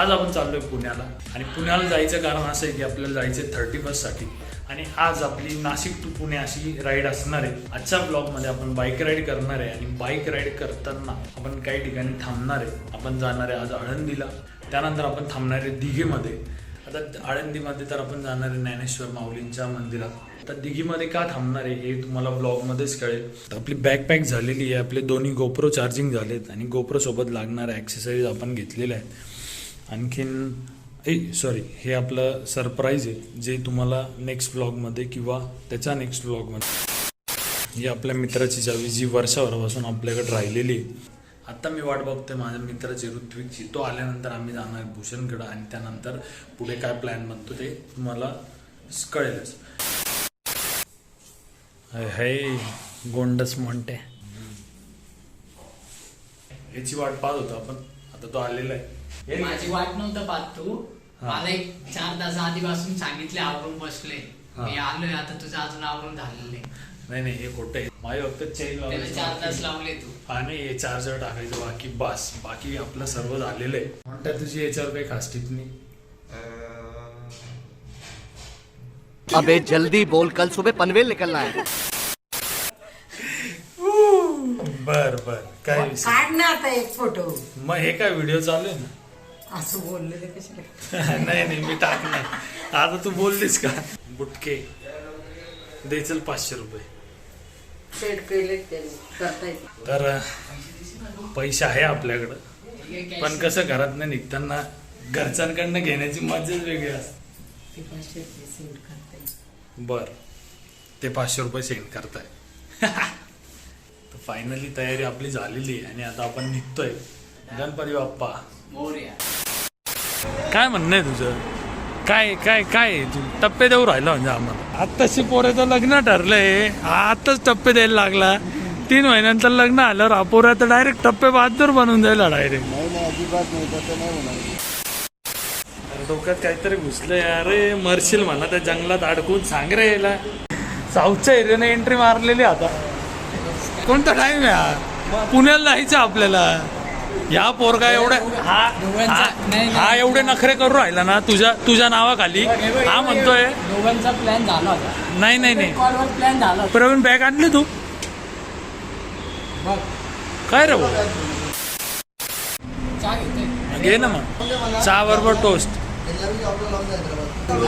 आज आपण चाललोय पुण्याला. आणि पुण्याला जायचं कारण असं आहे की आपल्याला जायचं थर्टी साठी. आणि आज आपली नाशिक टू पुणे अशी राईड असणार आहे. आजच्या ब्लॉगमध्ये आपण बाईक राईड करणार आहे. आणि बाईक राईड करताना आपण काही ठिकाणी थांबणार आहे. आपण जाणार आहे आज आळंदीला. त्यानंतर आपण थांबणार आहे दिघेमध्ये. आता आळंदीमध्ये तर आपण जाणार आहे ज्ञानेश्वर माऊलींच्या मंदिरात. तर दिघीमध्ये का थांबणार आहे हे तुम्हाला ब्लॉगमध्येच कळेल. तर आपली बॅकपॅक झालेली आहे. आपले दोन्ही गोप्रो चार्जिंग झालेत. आणि गोप्रोसोबत लागणाऱ्या ॲक्सेसरीज आपण घेतलेल्या आहेत. आणखीन ए सॉरी हे आपलं सरप्राईज आहे जे तुम्हाला नेक्स्ट ब्लॉगमध्ये किंवा त्याच्या नेक्स्ट ब्लॉगमध्ये ही आपल्या मित्राची चावी जी वर्षभरापासून आपल्याकडे राहिलेली आहे. आता मी वाट बघतोय माझ्या मित्राची ऋत्विकची तो आल्यानंतर आम्ही जाणार भूषणकडं आणि त्यानंतर पुढे काय प्लॅन बनतो ते तुम्हाला कळेलच. हे गोंडस म्हणते याची वाट पाहत होतो आपण आता तो आलेला आहे. ना. माझी वाट नव्हतं पाहत तू. हा. मला एक चार तास आधीपासून सांगितले आवरून बसले. हा. मी आलोय आता तुझं अजून आवरून झालेलं नाही. नाही नाही हे खोटं आहे. माझे फक्त चेन त्याला चार तास लावले तू. आणि हे चार्जर टाकायचं बाकी बस. बाकी आपलं सर्व झालेलं आहे. म्हणतात तुझी याच्यावर काही खास टिप्पणी? अबे जल्दी बोल. कल सुबह पनवेल निकलना है. बर बर. काय विषय? काढ ना आता एक फोटो मग हे काय व्हिडिओ चालू आहे ना? असं बोललेले कशाला नाही नाही मी टाकणार आता तू बोललीस का? बुटके. दे चल पाचशे रुपये. सेट केले. त्यांनी करता येते तर पैसे आहे आपल्याकडं. पण कसं घरात नाही निघताना घरच्यांकडनं घेण्याची मजाच वेगळी असते. पाचशे रुपये बर. ते पाचशे रुपये सेंड करताय. तर फायनली तयारी आपली झालेली आहे आणि आता आपण निघतोय. गणपती बाप्पा. काय म्हणणं आहे तुझं? काय काय काय तू टप्पे देऊ राहिला म्हणजे आम्हाला. आत्ताशी पोऱ्याचं लग्न ठरलंय. आत्ताच टप्पे द्यायला लागला. तीन महिन्यानंतर लग्न आल्यावर पोऱ्या तर डायरेक्ट टप्पे बहादूर बनवून जायला डायरेक्ट अरे डोक्यात काहीतरी घुसलंय. अरे मरशील म्हणा त्या जंगलात अडकून सांग रे याला. साऊथच्या एरियाने एंट्री मारलेली आता. कोणता टाइम आहे हा? पुण्याला जायचं आपल्याला. या पोरगा एवढ्या हा हा- हा एवढे नखरे करू राहिला ना तुझ्या तुझ्या नावाखाली. हा म्हणतोय. दोघांचा प्लॅन झाला होता. नाही नाही नाही. कॉलवर प्लॅन झाला होता. प्रवीण बॅग आणली तू? बघ. काय रे भाऊ? चहा घेतोय. घे ना मग. चहा बरोबर टोस्ट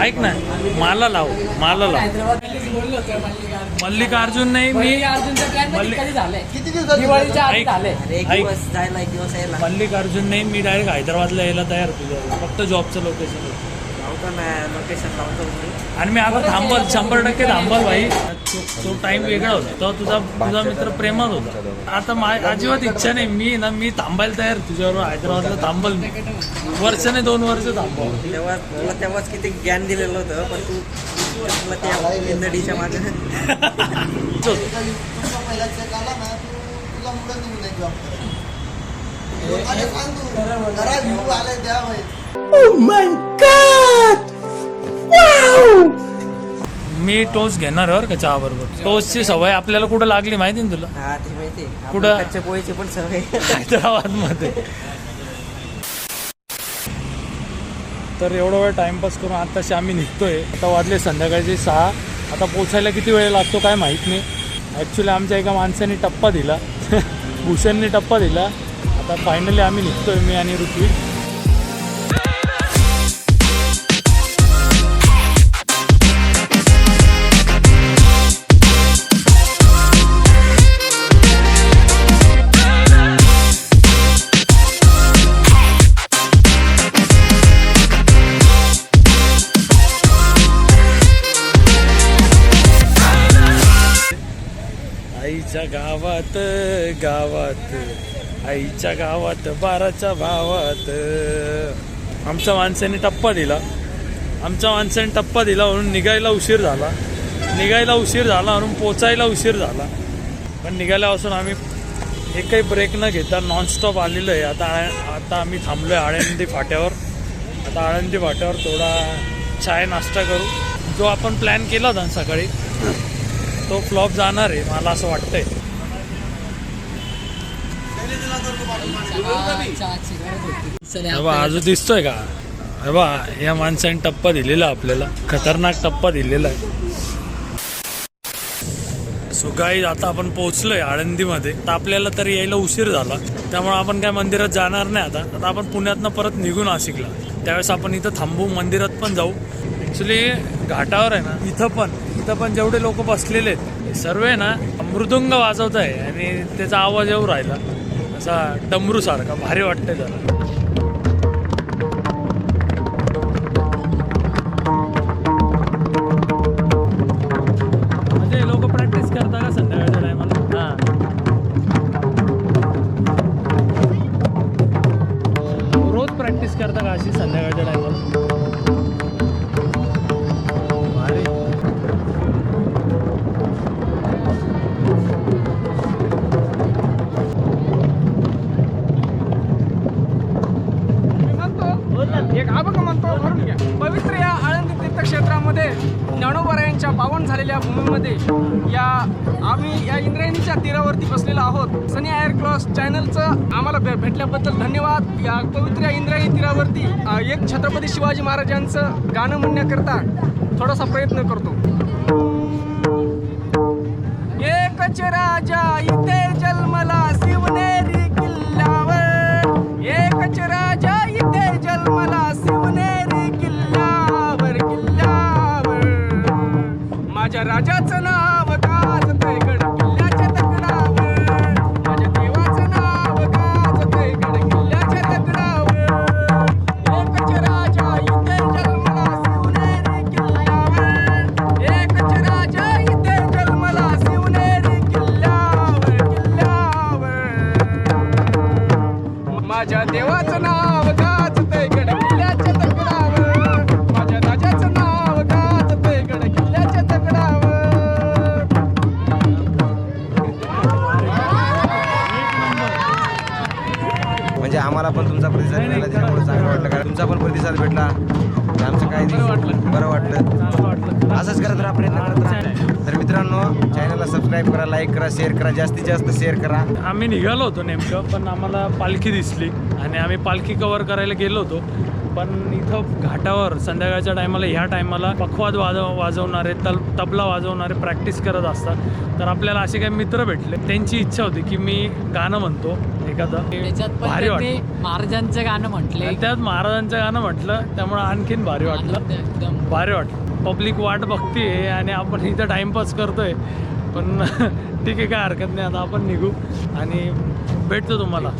ऐक ना मला लाव मला लाव. मल्लिकार्जुन मल्लिकार्जुन नाही मी ऐक. ऐक. मल्लिकार्जुन नाही मी डायरेक्ट हैदराबादला यायला तयार तुझ्या फक्त जॉबचं लोकेशन आणि मी आता थांबल शंभर टक्के थांबल भाई. तो, टाइम वेगळा होता. तो तुझा तुझा मित्र प्रेमात होता. आता मा अजिबात इच्छा नाही. मी ना मी थांबायला तयार तुझ्याबरोबर हैदराबादला थांबल मी वर्ष नाही दोन वर्ष थांबव तेव्हा तुला तेव्हाच किती ज्ञान दिलेलं होतं पण तू तुला त्या इंदडीच्या मागे मी टोस्ट घेणार बरं का चहा बरोबर टोस्टची सवय आपल्याला कुठं लागली माहिती ना तुला? हा ते माहिती कुठं? कच्च्या पोळीची पण सवय. हैदराबादमध्ये तर एवढा वेळ टाइमपास करून आताशी आम्ही निघतोय. आता वाजले संध्याकाळचे सहा. आता पोचायला किती वेळ लागतो काय माहीत नाही. ॲक्च्युली आमच्या एका माणसाने टप्पा दिला. भूषणने टप्पा दिला. आता फायनली आम्ही निघतोय मी आणि ऋत्विक आईच्या गावात गावात आईच्या गावात बाराच्या भावात. आमच्या माणसाने टप्पा दिला. आमच्या माणसाने टप्पा दिला म्हणून निघायला उशीर झाला. निघायला उशीर झाला म्हणून पोचायला उशीर झाला. पण निघाल्यापासून आम्ही एकही ब्रेक न घेता नॉनस्टॉप आलेलो आहे. आता आता आम्ही थांबलो आहे आळंदी फाट्यावर. आता आळंदी फाट्यावर थोडा चाय नाश्ता करू. जो आपण प्लॅन केला होता सकाळी तो फ्लॉप जाणार आहे मला असं वाटतंय. चहाची अजून दिसतोय का? हे बा या माणसाने टप्पा दिलेला आपल्याला. खतरनाक टप्पा दिलेला आहे. सो गाई आता आपण पोहोचलोय आळंदीमध्ये. तर आपल्याला तर यायला उशीर झाला. त्यामुळे आपण काय मंदिरात जाणार नाही आता. आता आपण पुण्यातनं परत निघून नाशिकला. त्यावेळेस आपण इथं थांबू मंदिरात पण जाऊ. ॲक्च्युली घाटावर आहे ना इथं पण. इथं पण जेवढे लोक बसलेले आहेत हे सर्व आहे ना मृदुंग वाजवत आहे आणि त्याचा आवाज येऊ राहिला. असा डमरू सारखा भारी वाटतंय त्याला. झालेल्या भूमीमध्ये या आम्ही या इंद्रायणीच्या तीरावरती बसलेलो आहोत. सनी एअर क्रॉस चॅनलचं आम्हाला भे- भेटल्याबद्दल धन्यवाद. या पवित्र या इंद्रायणी तीरावरती एक छत्रपती शिवाजी महाराजांचं गाणं म्हणण्याकरता थोडासा प्रयत्न करतो. एकच राजा इथे राजाचं नाव म्हणजे आम्हाला पण तुमचा प्रतिसाद मिळाला त्याच्यामुळे चांगलं वाटलं. कारण तुमचा पण प्रतिसाद भेटला. आमचं काय वाटलं. बरं वाटलं. असंच करत राहा प्रयत्न करत राहा. तर मित्रांनो चॅनलला सबस्क्राईब करा लाईक करा शेअर करा जास्तीत जास्त शेअर करा. आम्ही निघालो होतो नेमकं पण आम्हाला पालखी दिसली. आणि आम्ही पालखी कवर करायला गेलो होतो. पण इथं घाटावर संध्याकाळच्या टायमाला ह्या टायमाला पखवाद वाजव वाजवणारे तल तबला वाजवणारे प्रॅक्टिस करत असतात. तर आपल्याला असे काही मित्र भेटले. त्यांची इच्छा होती की मी गाणं म्हणतो. एखादं. त्याच्यात पण भारी त्यांनी वाटलं. महाराजांचं गाणं म्हटले आणि त्यात महाराजांचं गाणं म्हटलं त्यामुळे आणखीन भारी वाटलं. एकदम. भारी वाटलं. पब्लिक वाट बघते आणि आपण इथं टाइमपास करतोय. पण ठीक आहे काय हरकत नाही. आता आपण निघू आणि भेटतो तुम्हाला.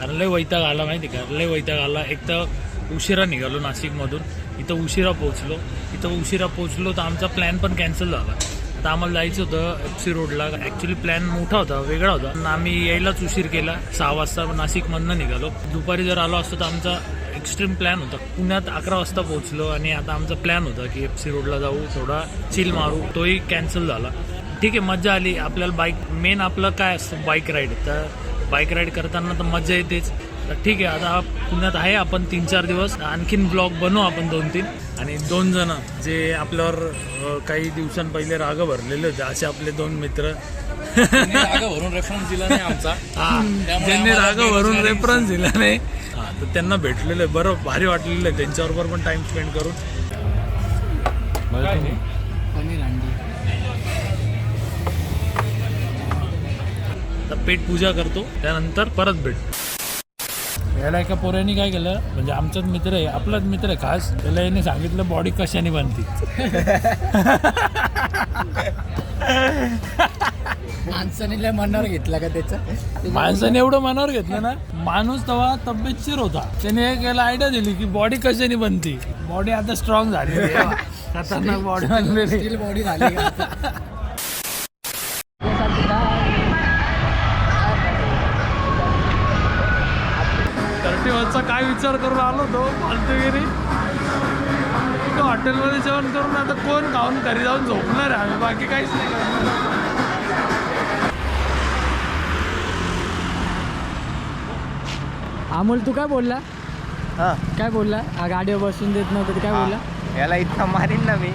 अरे लय वैताग आला माहिती का? लय वैताग आला. एक तर उशिरा निघालो नाशिकमधून. इथं उशिरा पोहोचलो. इथं उशिरा पोहोचलो तर आमचा प्लॅन पण कॅन्सल झाला. आता आम्हाला जायचं होतं एफ सी रोडला ॲक्च्युली प्लॅन मोठा होता वेगळा होता. आणि आम्ही यायलाच उशीर केला. सहा वाजता नाशिकमधनं निघालो. दुपारी जर आलो असतो तर आमचा एक्स्ट्रीम प्लॅन होता. पुण्यात अकरा वाजता पोहोचलो आणि आता आमचा प्लॅन होता की एफ सी रोडला जाऊ. थोडा चिल मारू. तोही कॅन्सल झाला. ठीक आहे मजा आली. आपल्याला बाईक मेन आपलं काय असतं? बाईक राईड तर बाईक राईड करताना तर मजा येतेच. तर ठीक आहे आता पुण्यात आहे आपण तीन चार दिवस. आणखीन ब्लॉग बनवू आपण दोन तीन. आणि दोन जण जे आपल्यावर काही दिवसांपहिले राग भरलेले होते असे आपले दोन मित्र. वरून रेफरन्स दिला नाही आमचा हा, ज्यांनी राग भरून रेफरन्स दिला. नाही. हा, तर त्यांना भेटलेलं आहे बरं भारी वाटलेलं आहे त्यांच्याबरोबर पण टाइम स्पेंड करून. पनीर अंडी. आता पेट पूजा करतो त्यानंतर परत भेट. याला एका पोऱ्याने काय केलं? म्हणजे आमचाच मित्र आहे आपलाच मित्र आहे खास. त्याला याने सांगितलं बॉडी कशाने बनते? माणसाने लय मनावर घेतला का त्याचा? माणसाने एवढं मनावर घेतलं ना माणूस तेव्हा तब्येतशीर होता. त्याने एक याला आयडिया दिली की बॉडी कशाने बनते? बॉडी आता स्ट्रॉंग झाली खतरनाक बॉडी बनलेली बॉडी झाली वनचा काय विचार करून आलो तो फालतूगिरी तो हॉटेलमध्ये जेवण करून आता कोण खाऊन घरी जाऊन झोपणार आहे आम्ही? बाकी काहीच नाही करणार. अमोल तू काय बोलला? हां. काय बोलला? हा गाडीवर बसून देत नव्हतं ते काय बोलला? याला इतका मारीन ना मी.